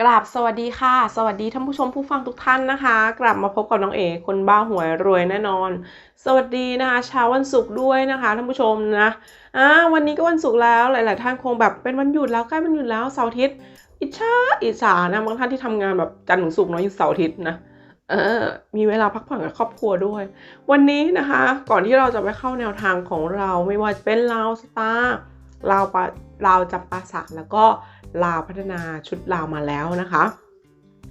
กราบสวัสดีค่ะ สวัสดีท่านผู้ชมผู้ฟังทุกท่านนะคะ กลับมาพบกับน้องเอคนบ้าหวยรวยแน่นอน สวัสดีนะคะเช้าวันศุกร์ด้วยนะคะท่านผู้ชมนะอ่าวันนี้ก็วันศุกร์แล้วหลาย ๆ ท่านคงแบบเป็นวันหยุดแล้วใกล้วันหยุดแล้วเสาร์อาทิตย์อิจฉาอิจฉานะบางท่านที่ทำงานแบบจันทร์ถึงศุกร์เนาะหยุดเสาร์อาทิตย์นะเออมีเวลาพักผ่อนกับครอบครัวด้วย วันนี้นะคะ ก่อนที่เราจะไปเข้าแนวทางของเราไม่ว่าจะเป็นลาวสตาร์ลาวปะลาวจับปาสักแล้วก็ ลาวพัฒนาชุดลาวมาแล้วนะคะ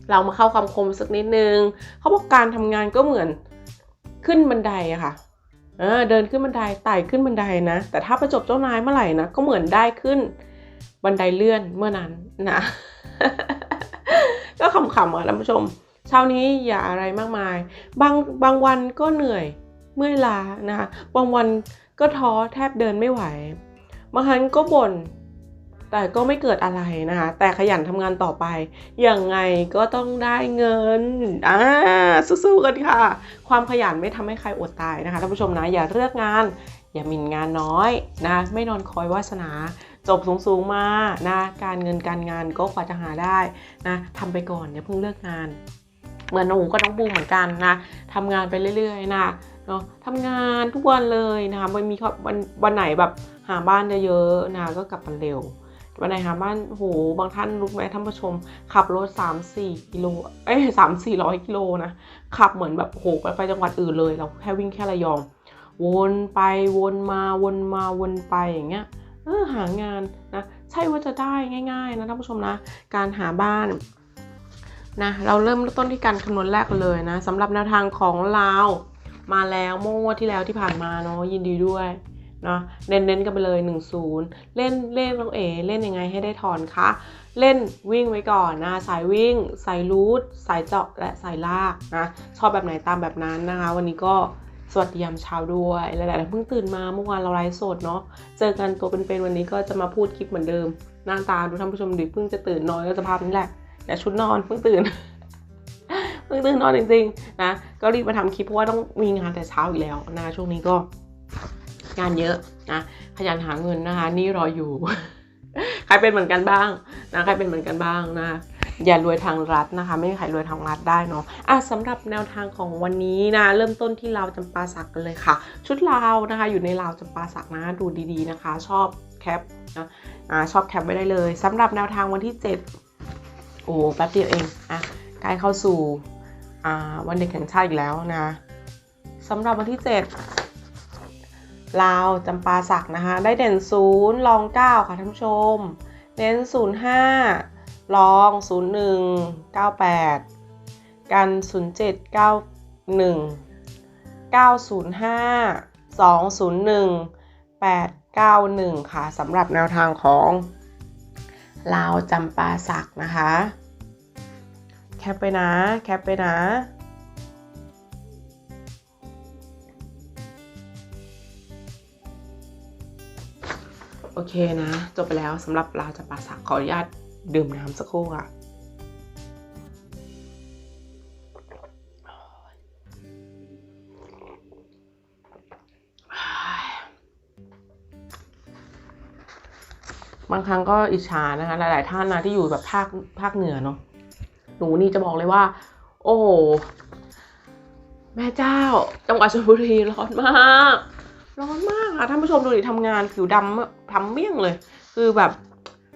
เรามาเข้าคำคมสักนิดนึงเขาบอกการทำงานก็เหมือนขึ้นบันไดอะค่ะเดินขึ้นบันไดไต่ขึ้นบันไดนะ แต่ถ้าประจบเจ้านายเมื่อไหร่นะก็เหมือนได้ขึ้นบันไดเลื่อนเมื่อนั้นนะก็ขำๆอะท่านผู้ชม เช้านี้อย่าอะไรมากมาย บางบางวันก็เหนื่อยเมื่อยล้านะคะบางวันก็ท้อแทบเดินไม่ไหวบางครั้งก็บ่น แต่ก็ไม่เกิดอะไรนะคะ แต่ขยันทำงานต่อไปยังไงก็ต้องได้เงินอ่าสู้ๆกันค่ะ ความขยันไม่ทำให้ใครอดตายนะคะท่านผู้ชมนะอย่าเลือกงาน อย่าหมิ่นงานน้อยนะไม่นอนคอยวาสนาจบสูงๆมานะการเงินการงานก็กว่าจะหาได้นะทำไปก่อนอย่าเพิ่งเลิกงาน เหมือนหนูก็น้องบูมเหมือนกันนะทำงานไปเรื่อยๆนะเนาะทำงานทุกวันเลยนะคะมันมีวันวันไหนแบบหาบ้านเยอะๆนะก็กลับมาเร็ว วันไหนหาบ้านโหบางท่านรู้ไหมท่านผู้ชม ขับรถ 3 4กิโลเอ้ยสามสี่ร้อยกิโลนะ ขับเหมือนแบบโหไปไปจังหวัดอื่นเลย เราแค่วิ่งแค่ระยอง วนไปวนมาวนมาวนไปอย่างเงี้ยเออหางานนะ ใช่ว่าจะได้ง่าย ๆ นะท่านผู้ชมนะ การหาบ้านนะเราเริ่มต้นที่การคำนวณแรกกันเลยนะสำหรับแนวทางของเรามาแล้วเมื่อวันที่แล้วที่ผ่านมาเนาะยินดีด้วย เนาะเน้นๆกันไปเลย 1 0 เล่นเล่นน้องเอเล่นยังไงให้ได้ถอนคะ เล่นวิ่งไว้ก่อนนะ สายวิ่ง สายรูทสายเจาะและสายลากนะชอบแบบไหนตามแบบนั้นนะคะ วันนี้ก็สวัสดียามเช้าด้วยหลายๆท่านเพิ่งตื่นมาเมื่อวานเราไลฟ์สดเนาะเจอกันตัวเป็นๆวันนี้ก็จะมาพูดคลิปเหมือนเดิม หน้าตาดูท่านผู้ชมดิเพิ่งจะตื่นนอนก็สภาพนี้แหละแต่ชุดนอนเพิ่งตื่นเพิ่งตื่นนอนจริงๆนะก็รีบมาทำคลิปเพราะว่าต้องมีงานแต่เช้าอีกแล้วนะช่วงนี้ก็ งานเยอะนะขยันหาเงินนะคะนี่รออยู่ ใครเป็นเหมือนกันบ้างนะใครเป็นเหมือนกันบ้างนะอย่ารวยทางรัฐนะคะ ไม่มีใครรวยทางรัฐได้เนาะอะสำหรับแนวทางของวันนี้นะเริ่มต้นที่ลาวจำปาสักกันเลยค่ะ ชุดลาวนะคะ อยู่ในลาวจำปาสักนะดูดีๆนะคะ ชอบแคปนะอ่าชอบแคปไว้ได้เลยสำหรับแนวทางวันที่ 7 โอ้แป๊บเดียวเองอะใกล้เข้าสู่อ่าวันเด็กแห่งชาติอีกแล้วนะสำหรับวันที่ 7 ลาวจำปาสักนะคะ ได้เด่นศูนย์รองเก้าค่ะท่านผู้ชม เน้นศูนย์ห้ารองศูนย์หนึ่งเก้าแปดกันศูนย์เจ็ดเก้าหนึ่งเก้าศูนย์ห้าสองศูนย์หนึ่งแปดเก้าหนึ่งค่ะสำหรับแนวทางของลาวจำปาสักนะคะ แคปไปนะ แคปไปนะ โอเคนะ จบไปแล้วสำหรับเราจะปาสักขออนุญาตดื่มน้ำสักครู่ค่ะบางครั้งก็อิจฉานะคะ หลาย ๆ ท่านนะที่อยู่แบบภาคภาคเหนือเนาะหนูนี่จะบอกเลยว่า โอ้แม่เจ้าจังหวัดชลบุรีร้อนมาก ร้อนมากค่ะท่านผู้ชมดูดิทำงานผิวดำทำเมี่ยงเลย คือแบบ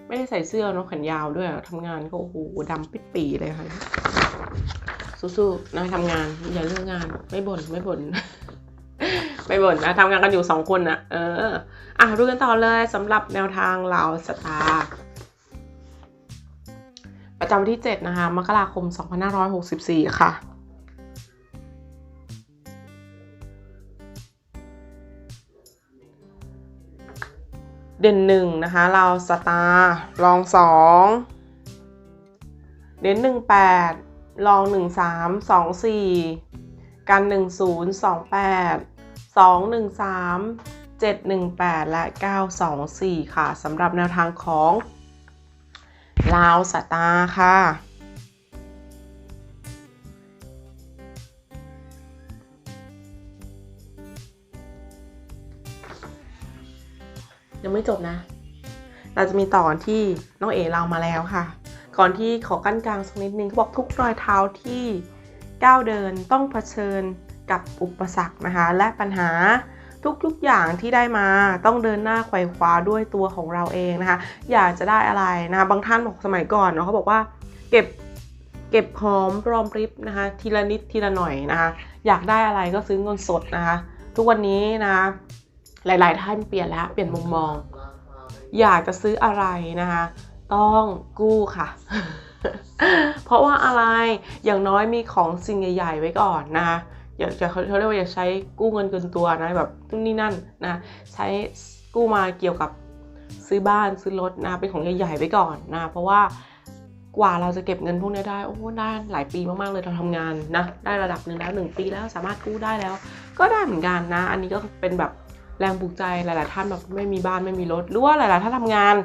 ไม่ได้ใส่เสื้อเนาะแขนยาวด้วยทำงานก็โอ้โหดำปิดปีเลยค่ะสู้ๆนะทำงานอย่าเลิกงานไม่บ่นไม่บ่นไม่บ่นนะทำงานกันอยู่สองคนนะเอออะดูกันต่อเลยสำหรับแนวทางเราสตาร์ประจำวันที่ 7 นะคะ มกราคม 2564 ค่ะ เด่นหนึ่งนะคะเราสตาร์ลองสองเด่นหนึ่งแปดลองหนึ่งสามสองสี่กันหนึ่งศูนย์สองแปดสองหนึ่งสามเจ็ดหนึ่งแปดและเก้าสองสี่ค่ะสำหรับแนวทางของลาวสตาร์ค่ะ ยังไม่จบนะ เราจะมีต่อที่น้องเอเรามาแล้วค่ะ ก่อนที่ขอกั้นกลางสักนิดนึงเขาบอกทุกรอยเท้าที่ก้าวเดินต้องเผชิญกับอุปสรรคนะคะ และปัญหาทุกๆอย่างที่ได้มาต้องเดินหน้าไขว่คว้าด้วยตัวของเราเองนะคะ อยากจะได้อะไรนะคะบางท่านบอกสมัยก่อนเนาะเขาบอกว่า เก็บเก็บหอมรอมริบนะคะ ทีละนิดทีละหน่อยนะคะ อยากได้อะไรก็ซื้อเงินสดนะคะ ทุกวันนี้นะคะ หลาย ๆ ท่านเปลี่ยนแล้วเปลี่ยนมุมมอง อยากจะซื้ออะไรนะคะ ต้องกู้ค่ะ เพราะว่าอะไรอย่างน้อยมีของสิ่งใหญ่ ๆ ไว้ก่อนนะคะอย่าจะเขาเขาเรียกว่าอย่าใช้กู้เงินเกินตัวนะแบบนู่นนี่นั่นนะใช้กู้มาเกี่ยวกับซื้อบ้านซื้อรถนะเป็นของใหญ่ๆไว้ก่อนนะเพราะว่ากว่าเราจะเก็บเงินพวกนี้ได้โอ้ได้หลายปีมากๆเลยเราทำงานนะได้ระดับหนึ่งแล้วหนึ่งปีแล้วสามารถกู้ได้แล้ว ก็ได้เหมือนกันนะ อันนี้ก็เป็นแบบ แรงปลุกใจหลาย ๆ ท่านแบบไม่มีบ้านไม่มีรถหรือว่าหลาย ๆ ท่านทำงาน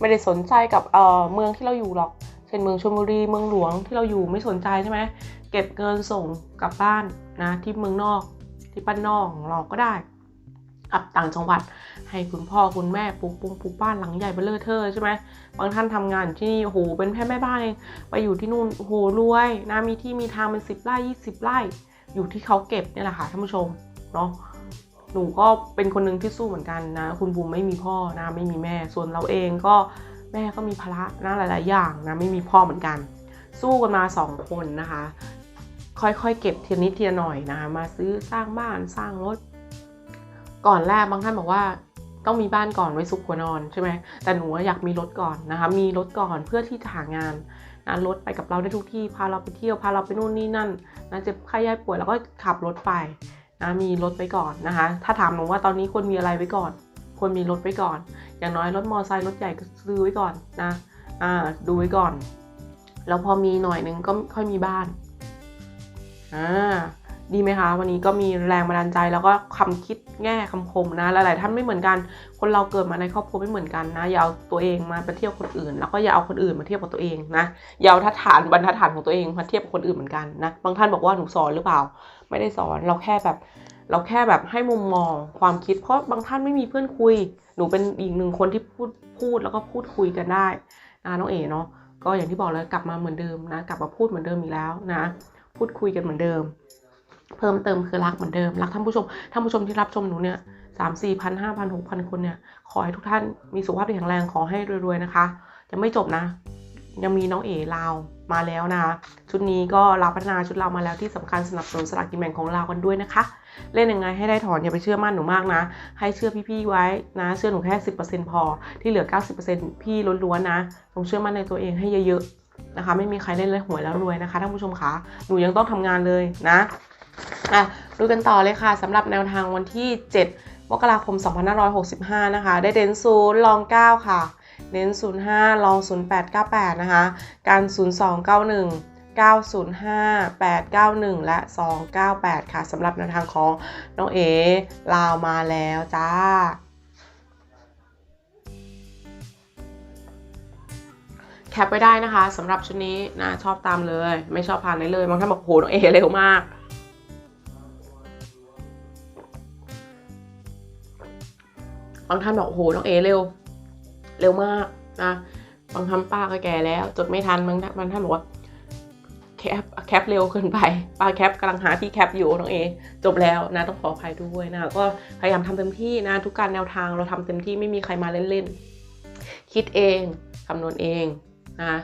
ไม่ได้สนใจกับเอ่อเมืองที่เราอยู่หรอก เช่นเมืองชลบุรีเมืองหลวงที่เราอยู่ไม่สนใจใช่ไหมเก็บเงินส่งกลับบ้านนะที่เมืองนอกที่ป้านนอกของเราก็ได้กับต่างจังหวัดให้คุณพ่อคุณแม่ปลูกปุงปลูกบ้านหลังใหญ่เบลเลอร์เทอใช่ไหมบางท่านทำงานที่นี่โอ้โหเป็นแค่แม่บ้านเองไปอยู่ที่นู่นโอ้โหรวยนะมีที่มีทางเป็นสิบไร่ยี่สิบไร่ อยู่ที่เขาเก็บเนี่ยแหละค่ะท่านผู้ชมเนาะ หนูก็เป็นคนหนึ่งที่สู้เหมือนกันนะ คุณบูมไม่มีพ่อนะ ไม่มีแม่ ส่วนเราเองก็แม่ก็มีภาระนะหลาย ๆ อย่างนะ ไม่มีพ่อเหมือนกัน สู้กันมาสองคนนะคะ ค่อยๆ เก็บเทีละนิดเทีละหน่อยนะคะมาซื้อสร้างบ้านสร้างรถ ก่อนแรกบางท่านบอกว่าต้องมีบ้านก่อนไว้ซุกหัวนอนใช่ไหมแต่หนูอยากมีรถก่อนนะคะ มีรถก่อนเพื่อที่จะหางานนะรถไปกับเราได้ทุกที่ พาเราไปเที่ยว พาเราไปนู่นนี่นั่นนะเจ็บไข้ย่ายป่วยเราก็ขับรถไป นะมีรถไปก่อนนะคะ ถ้าถามหนูว่าตอนนี้ควรมีอะไรไว้ก่อน ควรมีรถไว้ก่อน อย่างน้อยรถมอเตอร์ไซค์รถใหญ่ก็ซื้อไว้ก่อนนะอ่าดูไว้ก่อน แล้วพอมีหน่อยนึงก็ค่อยมีบ้านอ่า ดีไหมคะ วันนี้ก็มีแรงบันดาลใจแล้วก็คำคิดแง่คำคมนะ หลาย ๆ ท่านไม่เหมือนกัน คนเราเกิดมาในครอบครัวไม่เหมือนกันนะ อย่าเอาตัวเองมาไปเทียบคนอื่น แล้วก็อย่าเอาคนอื่นมาเทียบกับตัวเองนะ อย่าเอาทัดฐานบรรทัดฐานของตัวเองมาเทียบกับคนอื่นเหมือนกันนะ บางท่านบอกว่าหนูสอนหรือเปล่า ไม่ได้สอน เราแค่แบบ เราแค่แบบให้มุมมองความคิด เพราะบางท่านไม่มีเพื่อนคุย หนูเป็นอีกหนึ่งคนที่พูดพูดแล้วก็พูดคุยกันได้นะน้องเอ๋เนาะ ก็อย่างที่บอกเลยกลับมาเหมือนเดิมนะ กลับมาพูดเหมือนเดิมอีกแล้วนะ พูดคุยกันเหมือนเดิม เพิ่มเติมคือรักเหมือนเดิม รักท่านผู้ชม ท่านผู้ชมที่รับชมหนูเนี่ยสามสี่พันห้าพันหกพันคนเนี่ย ขอให้ทุกท่านมีสุขภาพที่แข็งแรง ขอให้รวยๆนะคะ ยังไม่จบนะ ยังมีน้องเอ๋ลาวมาแล้วนะคะ ชุดนี้ก็รับพัฒนาชุดเรามาแล้วที่สำคัญสนับสนุนสลากกินแบ่งของเรากันด้วยนะคะ เล่นยังไงให้ได้ถอนอย่าไปเชื่อมั่นหนูมากนะ ให้เชื่อพี่ๆไว้นะ เชื่อหนูแค่สิพอ ที่เหลือ90%พี่ล้วนๆนะต้องเชื่อมั่นในตัวเองให้เยอะๆนะคะ ไม่มีใครเล่นเลยหวยแล้วรวยนะคะท่านผู้ชมคะ หนูยังต้องทำงานเลยนะ อะดูกันต่อเลยค่ะสำหรับแนวทางวันที่ 7 มกราคม 2565 นะคะ ได้เด่นศูนย์ลอง 9 ค่ะ เน้น 05 ลอง 0898 นะคะ การ 0291 905 891 และ 298 ค่ะสำหรับแนวทางของน้องเอลาวมาแล้วจ้าแคปไว้ได้นะคะสำหรับชุดนี้นะชอบตามเลย ไม่ชอบผ่านเลยเลยบางท่านบอกโหน้องเอเร็วมาก บางท่านบอกโอ้โหน้องเอเร็ว เร็วมากนะบางท่านป้าก็แก่แล้ว จดไม่ทันบางท่านบางท่านบอกว่าแคปแคปเร็วเกินไปป้าแคปกำลังหาที่แคปอยู่น้องเอจบแล้วนะต้องขออภัยด้วยนะก็พยายามทำเต็มที่นะทุกการแนวทางเราทำเต็มที่ไม่มีใครมาเล่นๆคิดเองคำนวณเองนะ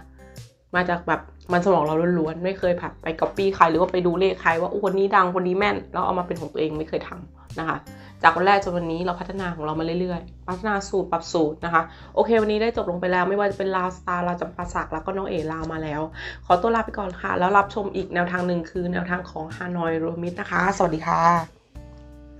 มาจากแบบมันสมองเราล้วนๆไม่เคยผัดไปก๊อปปี้ใครหรือว่าไปดูเลขใครว่าโอ้คนนี้ดังคนนี้แม่นแล้วเอามาเป็นของตัวเองไม่เคยทำนะคะ จากวันแรกจนวันนี้เราพัฒนาของเรามาเรื่อยๆ พัฒนาสูตรปรับสูตรนะคะ โอเค วันนี้ได้จบลงไปแล้วไม่ว่าจะเป็นลาวสตาร์ลาวจำปาสักแล้วก็น้องเอ๋ลาวมาแล้ว ขอตัวลาไปก่อนค่ะ แล้วรับชมอีกแนวทางหนึ่งคือแนวทางของฮานอยรวมิดนะคะ สวัสดีค่ะ